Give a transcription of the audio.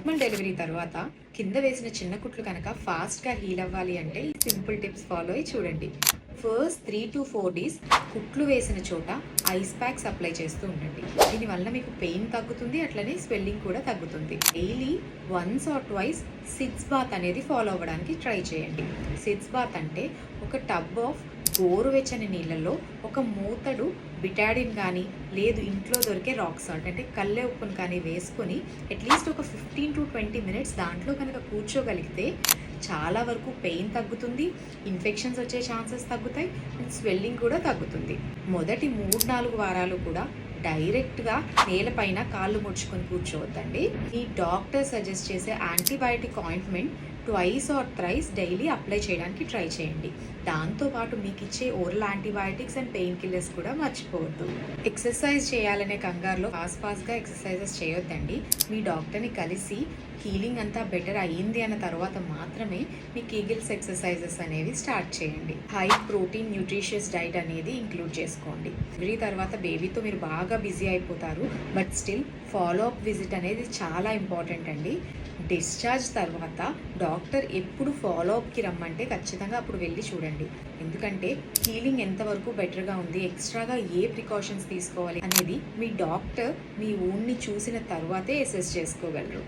Normal delivery తర్వాత కింద వేసిన చిన్న కుట్లు కనుక ఫాస్ట్గా హీల్ అవ్వాలి అంటే ఈ సింపుల్ టిప్స్ ఫాలో అయ్యి చూడండి. First three to four days కుట్లు వేసిన చోట ఐస్ ప్యాక్స్ అప్లై చేస్తూ ఉండండి. దీనివల్ల మీకు పెయిన్ తగ్గుతుంది అట్లనే స్వెల్లింగ్ కూడా తగ్గుతుంది. Daily once or twice sitz bath అనేది ఫాలో అవ్వడానికి ట్రై చేయండి. సిట్స్ బాత్ అంటే ఒక టబ్ ఆఫ్ గోరువెచ్చని నీళ్ళల్లో ఒక మూతడు బిటాడిన్ కానీ లేదు ఇంట్లో దొరికే రాక్ సాల్ట్ అంటే కళ్ళే ఉప్పును కానీ వేసుకొని అట్లీస్ట్ ఒక ఫిఫ్టీన్ టు ట్వంటీ మినిట్స్ దాంట్లో కనుక కూర్చోగలిగితే చాలా వరకు పెయిన్ తగ్గుతుంది ఇన్ఫెక్షన్స్ వచ్చే ఛాన్సెస్ తగ్గుతాయి అండ్ స్వెల్లింగ్ కూడా తగ్గుతుంది. మొదటి మూడు నాలుగు వారాలు కూడా డైరెక్ట్గా నేలపైన కాళ్ళు ముడుచుకొని కూర్చోవద్దండి. ఈ డాక్టర్ సజెస్ట్ చేసే antibiotic ointment twice or thrice daily apply చేయడానికి ట్రై చేయండి. దాంతోపాటు మీకు ఇచ్చే oral antibiotics and pain killers కూడా మర్చిపోవద్దు. ఎక్సర్సైజ్ చేయాలనే కంగారులో ఫాస్ట్ ఫాస్ట్గా ఎక్సర్సైజెస్ చేయొద్దండి. మీ డాక్టర్ని కలిసి హీలింగ్ అంతా బెటర్ అయ్యింది అన్న తర్వాత మాత్రమే మీ కీగిల్స్ ఎక్సర్సైజెస్ అనేవి స్టార్ట్ చేయండి. హై ప్రోటీన్ న్యూట్రిషియస్ డైట్ అనేది ఇంక్లూడ్ చేసుకోండి. డెలివరీ తర్వాత బేబీతో మీరు బాగా బిజీ అయిపోతారు but still follow up visit అనేది చాలా ఇంపార్టెంట్ అండి. డిశ్చార్జ్ తర్వాత డాక్టర్ ఎప్పుడు ఫాలో అప్కి రమ్మంటే ఖచ్చితంగా అప్పుడు వెళ్ళి చూడండి. ఎందుకంటే హీలింగ్ ఎంతవరకు బెటర్గా ఉంది ఎక్స్ట్రాగా ఏ ప్రికాషన్స్ తీసుకోవాలి అనేది మీ డాక్టర్ మీ ఓన్ని చూసిన తర్వాతే అసెస్ చేసుకోగలరు.